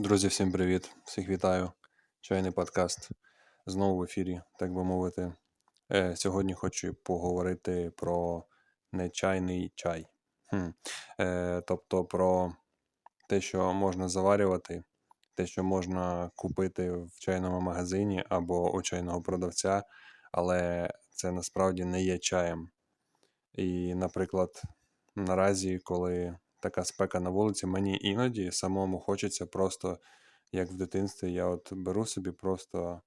Друзі, всім привіт! Всіх вітаю. Чайний подкаст знову в ефірі, так би мовити. Е, Сьогодні хочу поговорити про нечайний чай. Хм. Е, Тобто про те, що можна заварювати, те, що можна купити в чайному магазині або у чайного продавця, але це насправді не є чаєм. І, наприклад, наразі, коли така спека на вулиці, мені іноді самому хочеться просто, як в дитинстві, я от беру собі просто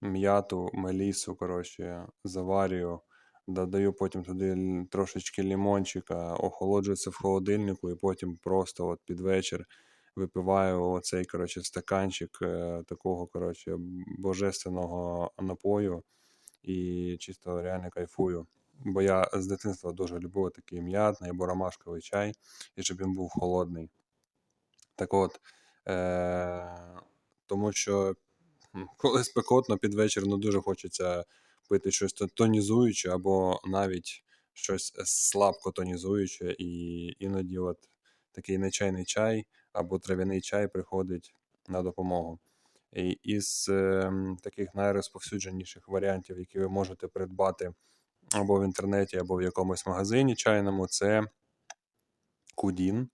м'яту, мелісу, коротше, заварюю, додаю потім туди трошечки лімончика, охолоджую це в холодильнику, і потім просто от під вечір випиваю оцей, коротше, стаканчик е, такого, коротше, божественного напою і чисто реально кайфую. Бо я з дитинства дуже любив такий м'ятний або ромашковий чай, і щоб він був холодний. Так от, е- тому що коли спекотно під вечір, ну дуже хочеться пити щось тонізуюче або навіть щось слабко тонізуюче, і іноді от такий нечайний чай або трав'яний чай приходить на допомогу. І із ем, таких найрозповсюдженіших варіантів, які ви можете придбати або в інтернеті, або в якомусь магазині чайному, це Кудін.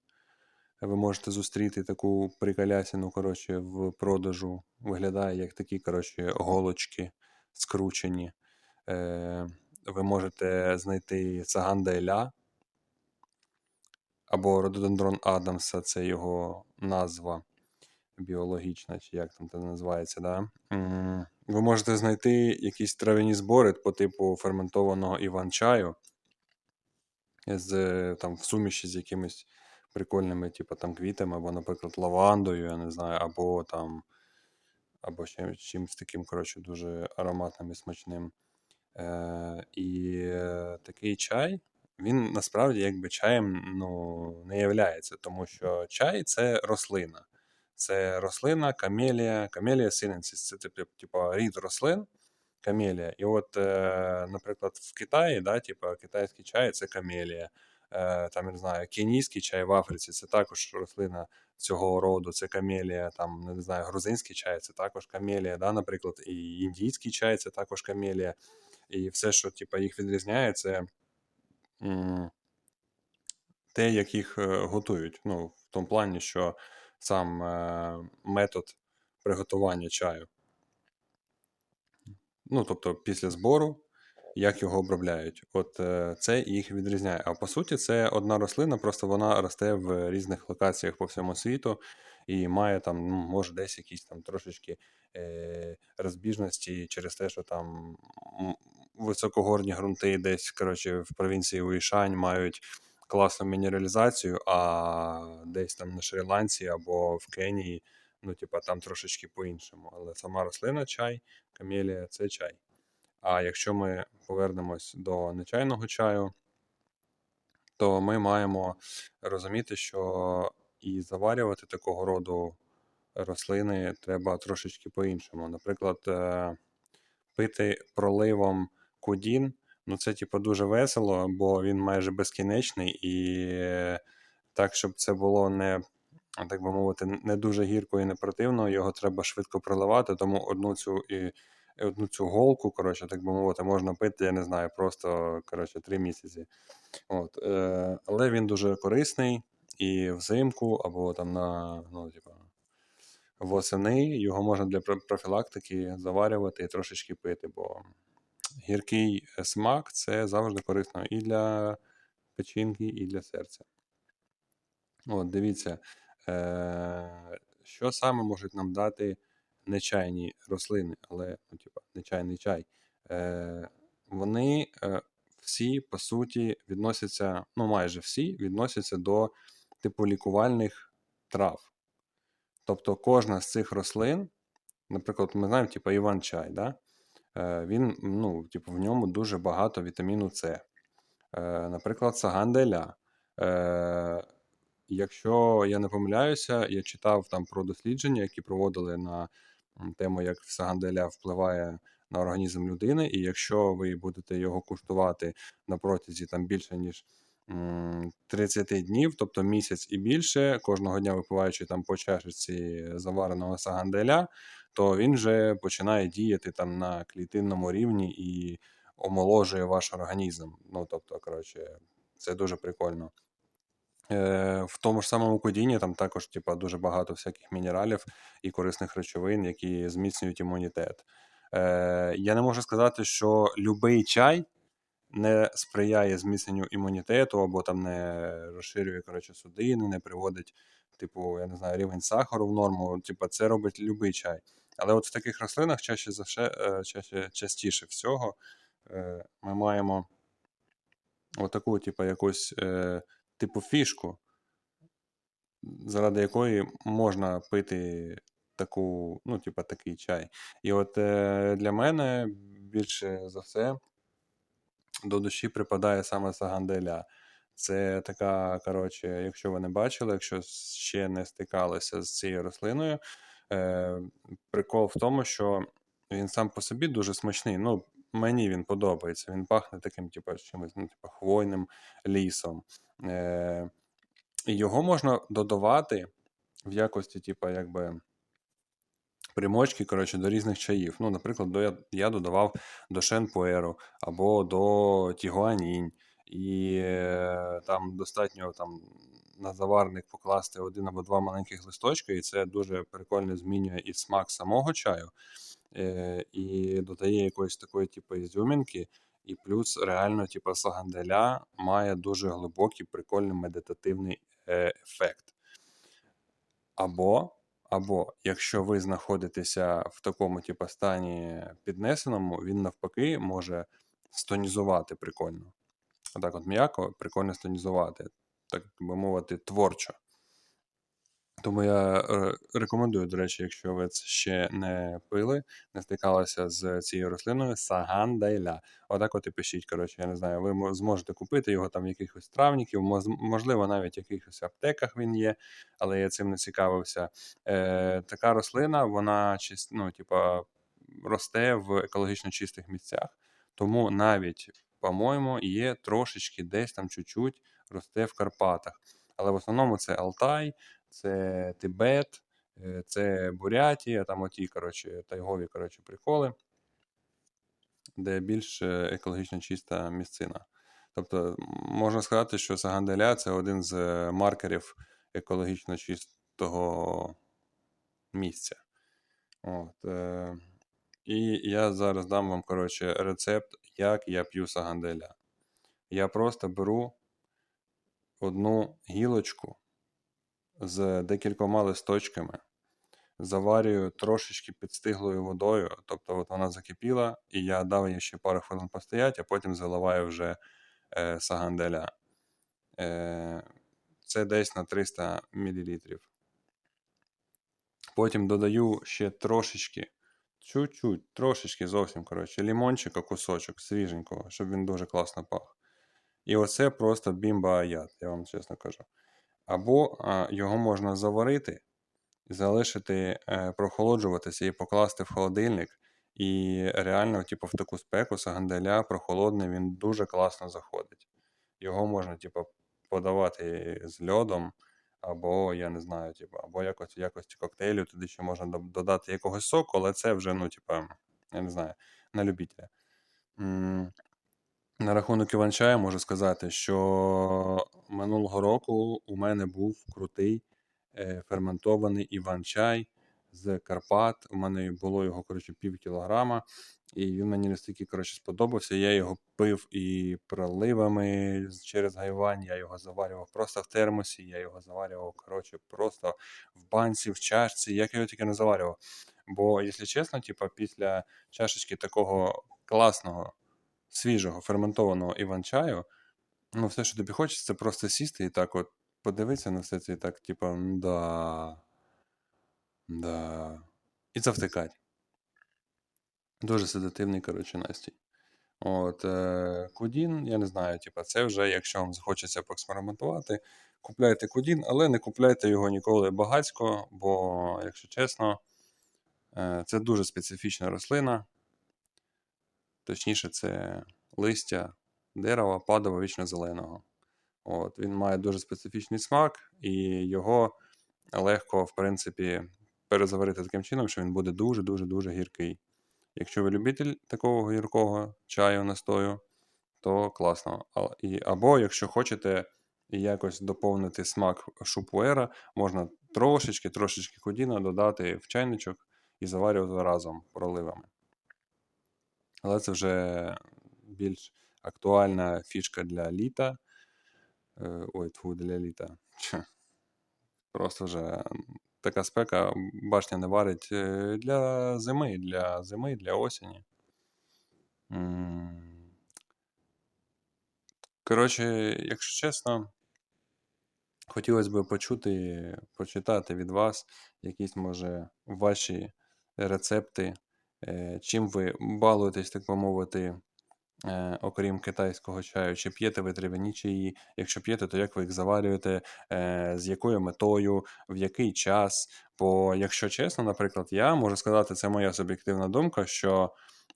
Ви можете зустріти таку приколясину, коротше, в продажу. Виглядає як такі, коротше, голочки скручені. Е, ви можете знайти Цаганделя або Рододендрон Адамса, це його назва біологічна, чи як там це називається. Да? Ви можете знайти якісь трав'яні збори по типу ферментованого іван-чаю з там в суміші з якимись прикольними, типу там квітами, або, наприклад, лавандою, я не знаю, або там, або чимось таким, коротше, дуже ароматним і смачним. Е, і е, такий чай, він насправді якби чаєм ну, не являється, тому що чай це рослина. Це рослина, камелія, камелія синенсіс, це типу, типу рід рослин, камелія. І от, е, наприклад, в Китаї, да, типу, китайський чай це камелія. Е, там, не знаю, кенійський чай в Африці це також рослина цього роду, це камелія, там, не знаю, грузинський чай це також камелія, да, наприклад, і індійський чай це також камелія. І все, що типу, їх відрізняє, це те, як їх е, готують. Ну, в тому плані, що сам е, метод приготування чаю. Ну, тобто, після збору, як його обробляють. От е, це їх відрізняє. А по суті, це одна рослина, просто вона росте в різних локаціях по всьому світу і має там, ну, може, десь якісь там трошечки е, розбіжності через те, що там високогорні ґрунти десь коротше, в провінції Уішань мають класну мінералізацію, а десь там на Шрі-Ланці або в Кенії, ну, типа, там трошечки по-іншому. Але сама рослина чай, камелія це чай. А якщо ми повернемось до нечайного чаю, то ми маємо розуміти, що і заварювати такого роду рослини треба трошечки по-іншому. Наприклад, е, пити проливом кудін, ну це типу дуже весело, бо він майже безкінечний, і е, так, щоб це було не, так би мовити, не дуже гірко і не противно, його треба швидко проливати, тому одну цю і одну цю голку, коротше, так би мовити, можна пити, я не знаю, просто коротше, три місяці. От, е, Але він дуже корисний і взимку, або там на ну, типу, восени його можна для профілактики заварювати і трошечки пити, бо гіркий е, смак це завжди корисно і для печінки, і для серця. От, дивіться, е, що саме можуть нам дати нечайні рослини, але ну, типа, нечайний чай. Е, вони е, всі, по суті, відносяться, ну майже всі відносяться до типу лікувальних трав. Тобто кожна з цих рослин, наприклад, ми знаємо, типу, іван-чай, да? Е, він, ну, типу, в ньому дуже багато вітаміну С. Е, наприклад, саганделя. Е, якщо я не помиляюся, я читав там про дослідження, які проводили на тему, як саганделя впливає на організм людини, і якщо ви будете його куштувати на протязі там більше ніж м, 30 днів, тобто місяць і більше, кожного дня випиваючи там по чашечці завареного саганделя, то він вже починає діяти там на клітинному рівні і омоложує ваш організм. Ну, тобто, коротше, це дуже прикольно. Е, в тому ж самому кодіні там також типа, дуже багато всяких мінералів і корисних речовин, які зміцнюють імунітет. Е, я не можу сказати, що любий чай не сприяє зміцненню імунітету або там не розширює коротше, судини, не приводить, типу, я не знаю, рівень сахару в норму. Типу, це робить любий чай. Але от в таких рослинах чаще за все, е, чаще, частіше всього е, ми маємо отаку, типу, якусь е, типу фішку, заради якої можна пити таку, ну, типу, такий чай. І от для мене більше за все до душі припадає саме саганделя. Це така, коротше, якщо ви не бачили, якщо ще не стикалися з цією рослиною, е, прикол в тому, що він сам по собі дуже смачний. Ну, мені він подобається. Він пахне таким, типу, чимось, ну, типу, хвойним лісом. Е, його можна додавати в якості, типу, якби примочки коротше, до різних чаїв. Ну, Наприклад, до, я, я додавав до шенпуеру або до тігуанінь. І е, там достатньо там, на заварник покласти один або два маленьких листочки, і це дуже прикольно змінює і смак самого чаю, е, і додає якоїсь такої, типу, ізюмінки. І плюс реально, типу, саганделя має дуже глибокий, прикольний медитативний е, ефект. Або, або якщо ви знаходитеся в такому типу, стані піднесеному, він навпаки може стонізувати прикольно. Отак от м'яко, прикольно стонізувати, так би мовити, творчо. Тому я е, рекомендую, до речі, якщо ви це ще не пили, не стикалися з цією рослиною, сагандайля. Отак от і пишіть, коротше, я не знаю, ви зможете купити його там в якихось травників, можливо, навіть в якихось аптеках він є, але я цим не цікавився. Е, така рослина, вона ну, типа, росте в екологічно чистих місцях, тому навіть, по-моєму, є трошечки десь там чуть-чуть росте в Карпатах. Але в основному це Алтай, це Тибет, е, це Бурятія, там оті, коротше, тайгові коротше, приколи, де більш е, екологічно чиста місцина. Тобто, можна сказати, що Саганделя це один з е, маркерів екологічно чистого місця. От, і я зараз дам вам коротше, рецепт, як я п'ю Саганделя. Я просто беру одну гілочку з декількома листочками, заварюю трошечки підстиглою водою, тобто от вона закипіла, і я дав їй ще пару хвилин постояти, а потім заливаю вже е, саганделя. Е, це десь на 300 мл. Потім додаю ще трошечки, чуть-чуть, трошечки зовсім, коротше, лімончика, кусочок свіженького, щоб він дуже класно пах. І оце просто бімба аят, я вам чесно кажу. Або його можна заварити, залишити е, прохолоджуватися і покласти в холодильник. І реально, типу, в таку спеку сагандаля прохолодний, він дуже класно заходить. Його можна, типу, подавати з льодом, або, я не знаю, типу, або якось якості коктейлю, туди ще можна додати якогось соку, але це вже, ну, типу, я не знаю, на любителя. На рахунок Іван-чаю можу сказати, що минулого року у мене був крутий е, ферментований Іван-чай з Карпат. У мене було його коротше, пів кілограма, і він мені настільки коротше, сподобався. Я його пив і проливами через гайвань, я його заварював просто в термосі, я його заварював коротше, просто в банці, в чашці, як я його тільки не заварював. Бо, якщо чесно, типу, після чашечки такого класного свіжого ферментованого іван-чаю, ну, все, що тобі хочеться, це просто сісти і так от подивитися на все це і так, типу, да. Да. І завтикати. Дуже седативний, коротше, настій. От, е, Кудін, я не знаю, типу, це вже, якщо вам захочеться поекспериментувати, купляйте кудін, але не купляйте його ніколи багацько, бо, якщо чесно, е, це дуже специфічна рослина. Точніше, це листя дерева падово вічно зеленого. От, він має дуже специфічний смак, і його легко, в принципі, перезаварити таким чином, що він буде дуже-дуже-дуже гіркий. Якщо ви любитель такого гіркого чаю настою, то класно. Або якщо хочете якось доповнити смак шупуера, можна трошечки, трошечки ходіна додати в чайничок і заварювати разом проливами. Але це вже більш актуальна фішка для літа. Е, Ой, тьфу, для літа. Просто вже така спека, башня не варить е, для зими, для зими, для осені. Коротше, якщо чесно, хотілося б почути, почитати від вас якісь, може, ваші рецепти, чим ви балуєтесь, так би мовити, е, окрім китайського чаю, чи п'єте ви трав'яні чаї? Якщо п'єте, то як ви їх заварюєте, е, з якою метою, в який час? Бо, якщо чесно, наприклад, я можу сказати, це моя суб'єктивна думка, що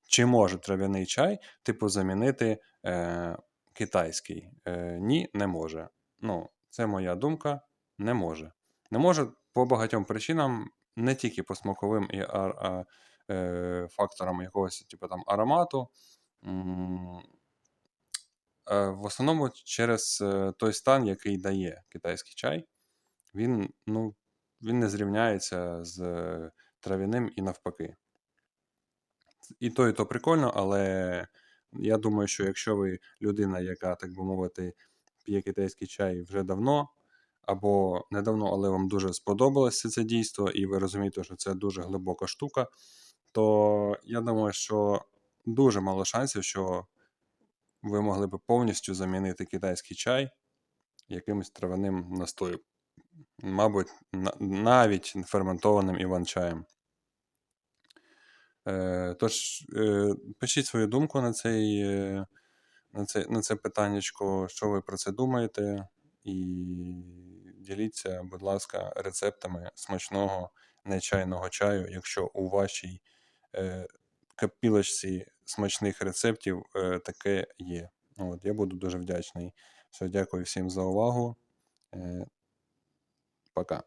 чи може трав'яний чай, типу, замінити е, китайський? Е, ні, не може. Ну, це моя думка, не може. Не може по багатьом причинам, не тільки по смаковим і е, якогось, типу там аромату. В основному через е, той стан, який дає китайський чай, він, ну, він не зрівняється з е, трав'яним і навпаки. І то, і то прикольно, але я думаю, що якщо ви людина, яка, так би мовити, п'є китайський чай вже давно, або недавно, але вам дуже сподобалося це дійство, і ви розумієте, що це дуже глибока штука, то я думаю, що дуже мало шансів, що ви могли б повністю замінити китайський чай якимось травяним настоєм. Мабуть, на- навіть ферментованим іван-чаєм. Е, Тож, е, пишіть свою думку на цей, е, на це, на це питаннячко, що ви про це думаєте, і діліться, будь ласка, рецептами смачного нечайного чаю, якщо у вашій е, копілочці смачних рецептів е, таке є. От, я буду дуже вдячний. Все, дякую всім за увагу. Е, пока.